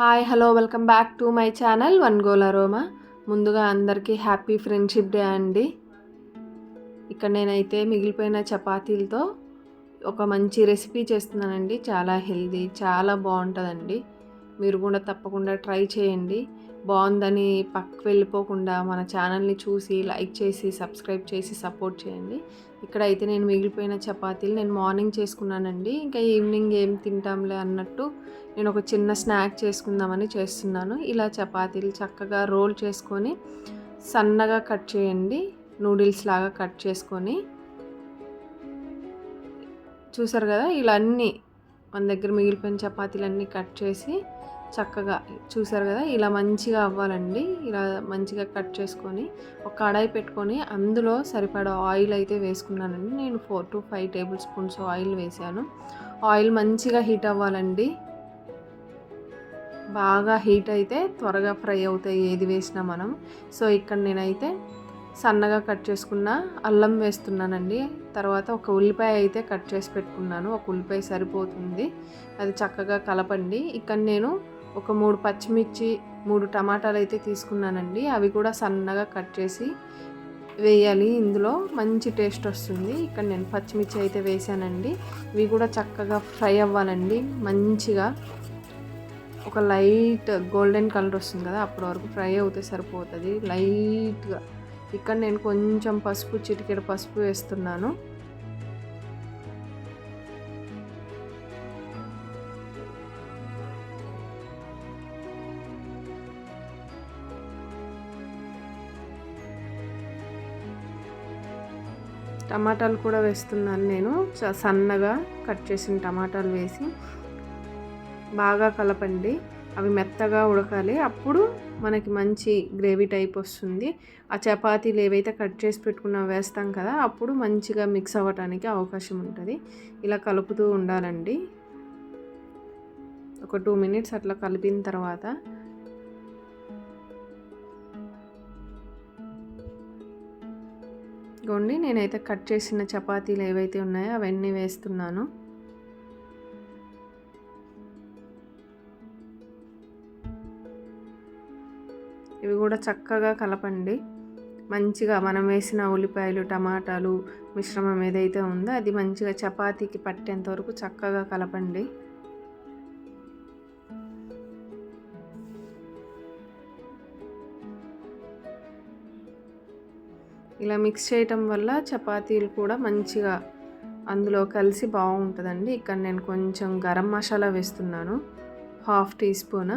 Hi hello welcome back to my channel one goal aroma. ముందుగా అందరికీ happy friendship day అండి. ఇక్కడ నేనైతే మిగిలిపోయిన చపాతీలతో ఒక మంచి రెసిపీ చేస్తున్నానండి. చాలా హెల్దీ చాలా బాగుంటుందండి. మీరు కూడా తప్పకుండా ట్రై చేయండి. బాగుందని పక్క వెళ్ళిపోకుండా మన ఛానల్ని చూసి లైక్ చేసి సబ్స్క్రైబ్ చేసి సపోర్ట్ చేయండి. ఇక్కడ అయితే నేను మిగిలిపోయిన చపాతీలు నేను మార్నింగ్ చేసుకున్నానండి. ఇంకా ఈవినింగ్ ఏం తింటాంలే అన్నట్టు నేను ఒక చిన్న స్నాక్ చేసుకుందామని చేస్తున్నాను. ఇలా చపాతీలు చక్కగా రోల్ చేసుకొని సన్నగా కట్ చేయండి. నూడిల్స్ లాగా కట్ చేసుకొని. చూసారు కదా? ఇలా అన్నీ మన దగ్గర మిగిలిపోయిన చపాతీలన్నీ కట్ చేసి చక్కగా చూసారు కదా ఇలా మంచిగా అవ్వాలండి. ఇలా మంచిగా కట్ చేసుకొని ఒక కడాయి పెట్టుకొని అందులో సరిపడా ఆయిల్ అయితే వేసుకున్నానండి. నేను four to five tablespoons oil వేసాను. ఆయిల్ మంచిగా హీట్ అవ్వాలండి. బాగా హీట్ అయితే త్వరగా ఫ్రై అవుతాయి ఏది వేసినా మనం. సో ఇక్కడ నేనైతే సన్నగా కట్ చేసుకున్న అల్లం వేస్తున్నానండి. తర్వాత ఒక ఉల్లిపాయ అయితే కట్ చేసి పెట్టుకున్నాను. ఒక ఉల్లిపాయ సరిపోతుంది. అది చక్కగా కలపండి. ఇక్కడ నేను ఒక మూడు పచ్చిమిర్చి మూడు టమాటాలు అయితే తీసుకున్నానండి. అవి కూడా సన్నగా కట్ చేసి వేయాలి. ఇందులో మంచి టేస్ట్ వస్తుంది. ఇక్కడ నేను పచ్చిమిర్చి అయితే వేసానండి. ఇవి కూడా చక్కగా ఫ్రై అవ్వాలండి. మంచిగా ఒక లైట్ గోల్డెన్ కలర్ వస్తుంది కదా అప్పటి వరకు ఫ్రై అవుతే సరిపోతుంది. లైట్గా. ఇక్కడ నేను కొంచెం పసుపు చిటికెడు పసుపు వేస్తున్నాను. టమాటాలు కూడా వేస్తున్నాను నేను. సన్నగా కట్ చేసిన టమాటాలు వేసి బాగా కలపండి. అవి మెత్తగా ఉడకాలి. అప్పుడు మనకి మంచి గ్రేవీ టైప్ వస్తుంది. ఆ చపాతీలు ఏవైతే కట్ చేసి పెట్టుకున్నా వేస్తాం కదా అప్పుడు మంచిగా మిక్స్ అవ్వటానికి అవకాశం ఉంటుంది. ఇలా కలుపుతూ ఉండాలండి. ఒక టూ మినిట్స్ అట్లా కలిపిన తర్వాత గోండి నేనైతే కట్ చేసిన చపాతీలు ఏవైతే ఉన్నాయో అవన్నీ వేస్తున్నాను. ఇవి కూడా చక్కగా కలపండి. మంచిగా మనం వేసిన ఉల్లిపాయలు టమాటాలు మిశ్రమం ఏదైతే ఉందో అది మంచిగా చపాతీకి పట్టేంత వరకు చక్కగా కలపండి. ఇలా మిక్స్ చేయటం వల్ల చపాతీలు కూడా మంచిగా అందులో కలిసి బాగుంటుందండి. ఇక్కడ నేను కొంచెం గరం మసాలా వేస్తున్నాను. Half teaspoon.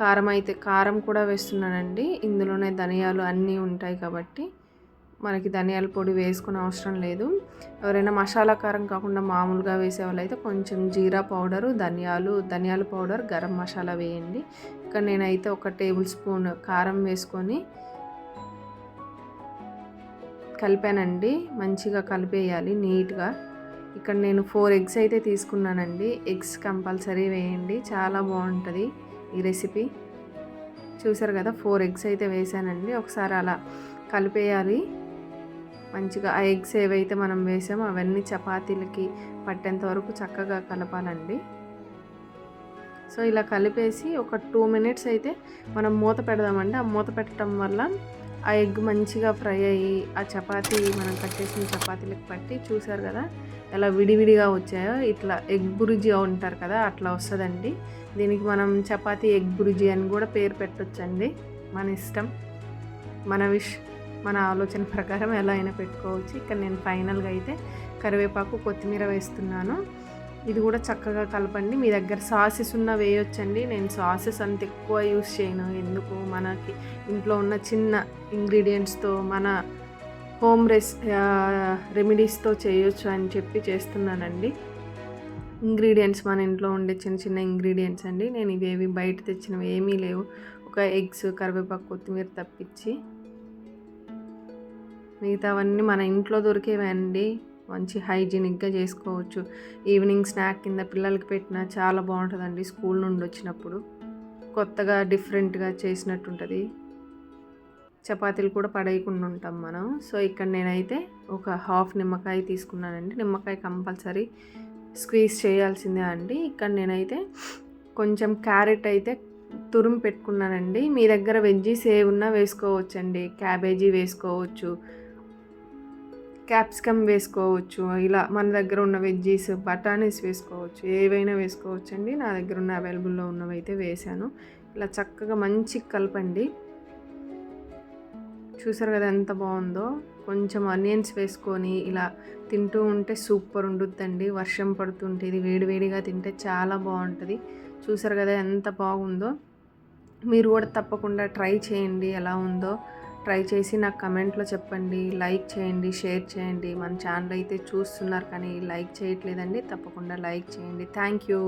కారం అయితే కారం కూడా వేస్తున్నానండి. ఇందులోనే ధనియాలు అన్నీ ఉంటాయి కాబట్టి మనకి ధనియాల పొడి వేసుకునే అవసరం లేదు. ఎవరైనా మసాలా కారం కాకుండా మామూలుగా వేసే వాళ్ళైతే కొంచెం జీరా పౌడరు ధనియాలు ధనియాల పౌడర్ గరం మసాలా వేయండి. ఇక్కడ నేనైతే ఒక టేబుల్ స్పూన్ కారం వేసుకొని కలిపానండి. మంచిగా కలిపేయాలి నీట్గా. ఇక్కడ నేను ఫోర్ ఎగ్స్ అయితే తీసుకున్నానండి. ఎగ్స్ కంపల్సరీ వేయండి. చాలా బాగుంటుంది ఈ రెసిపీ. చూసారు కదా ఫోర్ ఎగ్స్ అయితే వేసానండి. ఒకసారి అలా కలిపేయాలి. మంచిగా ఆ ఎగ్స్ ఏవైతే మనం వేసామో అవన్నీ చపాతీలకి పట్టేంత వరకు చక్కగా కలపాలండి. సో ఇలా కలిపేసి ఒక టూ మినిట్స్ అయితే మనం మూత పెడదామండి. ఆ మూత పెట్టడం వల్ల ఆ ఎగ్ మంచిగా ఫ్రై అయ్యి ఆ చపాతీ మనం కట్టేసిన చపాతీలకు పట్టి చూసారు కదా ఎలా విడివిడిగా వచ్చాయో ఇట్లా ఎగ్ బురుజీ ఉంటారు కదా అట్లా వస్తుందండి. దీనికి మనం చపాతీ ఎగ్ బురుజీ అని కూడా పేరు పెట్టొచ్చండి మన ఇష్టం మన విష్ మన ఆలోచన ప్రకారం ఎలా అయినా పెట్టుకోవచ్చు. ఇక్కడ నేను ఫైనల్గా అయితే కరివేపాకు కొత్తిమీర వేస్తున్నాను. ఇది కూడా చక్కగా కలపండి. మీ దగ్గర సాసెస్ ఉన్న వేయొచ్చండి. నేను సాసెస్ అంత ఎక్కువ యూస్ చేయను. ఎందుకు? మనకి ఇంట్లో ఉన్న చిన్న ఇంగ్రీడియంట్స్తో మన హోమ్ రెస్ రెమెడీస్తో చేయొచ్చు అని చెప్పి చేస్తున్నానండి. ఇంగ్రీడియంట్స్ మన ఇంట్లో ఉండే చిన్న చిన్న ఇంగ్రీడియంట్స్ అండి. నేను ఇవేవి బయట తెచ్చినవి ఏమీ లేవు. ఒక ఎగ్స్ కరివేపాకు కొత్తిమీర తప్పించి మిగతావన్నీ మన ఇంట్లో దొరికేవి అండి మంచి హైజీనిక్గా చేసుకోవచ్చు. ఈవినింగ్ స్నాక్ కింద పిల్లలకి పెట్టినా చాలా బాగుంటుందండి స్కూల్ నుండి వచ్చినప్పుడు. కొత్తగా డిఫరెంట్గా చేసినట్టు ఉంటుంది చపాతీలు కూడా పడేయకుండా ఉంటాం మనం. సో ఇక్కడ నేనైతే ఒక హాఫ్ నిమ్మకాయ తీసుకున్నానండి. నిమ్మకాయ కంపల్సరీ స్క్వీజ్ చేయాల్సిందే అండి. ఇక్కడ నేనైతే కొంచెం క్యారెట్ అయితే తురుము పెట్టుకున్నానండి. మీ దగ్గర వెజ్జీస్ ఏ ఉన్నా వేసుకోవచ్చండి. క్యాబేజీ వేసుకోవచ్చు. క్యాప్సికమ్ వేసుకోవచ్చు ఇలా మన దగ్గర ఉన్న వెజ్జీస్ బఠానీస్ వేసుకోవచ్చు ఏవైనా వేసుకోవచ్చు అండి నా దగ్గర ఉన్న అవైలబుల్లో ఉన్నవి అయితే వేసాను ఇలా చక్కగా మంచి కలపండి. చూసారు కదా ఎంత బాగుందో? కొంచెం ఆనియన్స్ వేసుకొని ఇలా తింటూ ఉంటే సూపర్ ఉండుద్దండి. వర్షం పడుతుంటే ఇది వేడివేడిగా తింటే చాలా బాగుంటుంది. చూసారు కదా ఎంత బాగుందో? మీరు కూడా తప్పకుండా ట్రై చేయండి ఎలా ఉందో. ట్రై చేసి నాకు కమెంట్లో చెప్పండి లైక్ చేయండి షేర్ చేయండి. మన ఛానల్ అయితే చూస్తున్నారు కానీ లైక్ చేయట్లేదండి తప్పకుండా లైక్ చేయండి. Thank you.